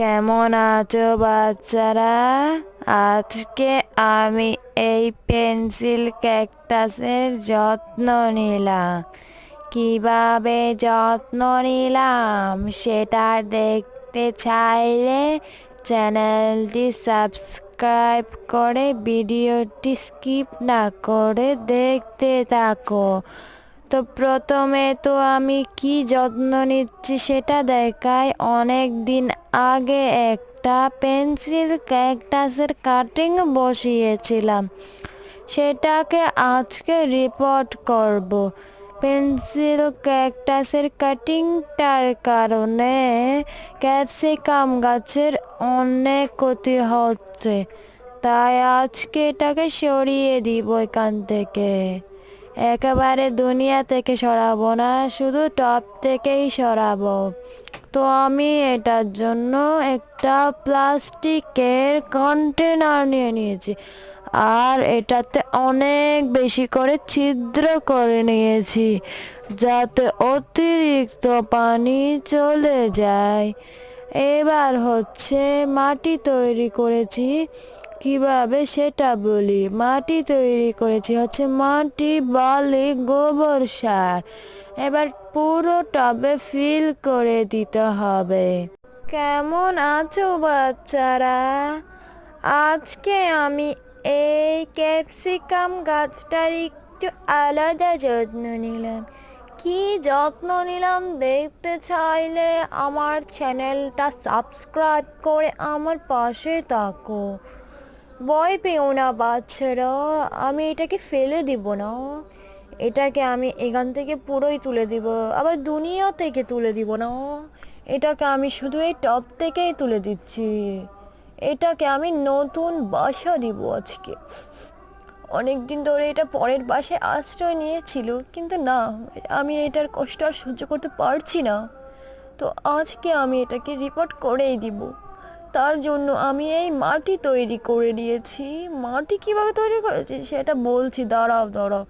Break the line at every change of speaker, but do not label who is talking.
কেমন আছো বাচ্চারা? আজকে আমি এই পেন্সিল ক্যাকটাসের যত্ন নিলাম। কীভাবে যত্ন নিলাম সেটা দেখতে চাইলে চ্যানেলটি সাবস্ক্রাইব করে ভিডিওটি স্কিপ না করে দেখতে থাকো। তো প্রথমে তো আমি কি যত্ন নিচ্ছি সেটা দেখাই। অনেক দিন আগে একটা পেন্সিল ক্যাকটাসের কাটিং বসিয়েছিলাম। সেটাকে আজকে রিপোর্ট করব। পেন্সিল ক্যাকটাসের কাটিংটার কারণে ক্যাপসিকাম গাছের অনেক ক্ষতি হচ্ছে। তাই আজকে এটাকে সরিয়ে দিব এখান থেকে। একেবারে দুনিয়া থেকে সরাবো না, শুধু টপ থেকেই সরাবো। তো আমি এটার জন্য একটা প্লাস্টিকের কন্টেনার নিয়ে নিয়েছি। আর এটাতে অনেক বেশি করে ছিদ্র করে নিয়েছি, যাতে অতিরিক্ত পানি চলে যায়। এবার হচ্ছে মাটি তৈরি করেছি কীভাবে সেটা বলি? মাটি তৈরি করেছি, হচ্ছে মাটি, বালি, গোবর সার। এবার পুরো টবে ফিল করে দিতে হবে। কেমন আছো বাচ্চারা? আজকে আমি এই ক্যাপসিকাম গাছটার একটু আলাদা যত্ন নিলাম। কি যত্ন নিলাম দেখতে চাইলে আমার চ্যানেলটা সাবস্ক্রাইব করে আমার পাশে থাকো। ভয় পেও না, বাচ্চারা। আমি এটাকে ফেলে দিব না। এটাকে আমি এখান থেকে পুরোই তুলে দিব। আবার দুনিয়া থেকে তুলে দিব না। এটাকে আমি শুধু এই টপ থেকেই তুলে দিচ্ছি। এটাকে আমি নতুন বাসা দিব আজকে। অনেক দিন ধরে এটা পরের বাসায় আশ্রয় নিয়েছিল, কিন্তু না, আমি এটার কষ্ট আর সহ্য করতে পারছি না। তো আজকে আমি এটাকে রিপোর্ট করেই দিব। তার জন্য আমি এই মাটি তৈরি করে নিয়েছি মাটি কীভাবে তৈরি করেছি সেটা বলছি। দাঁড়াও দাঁড়াও।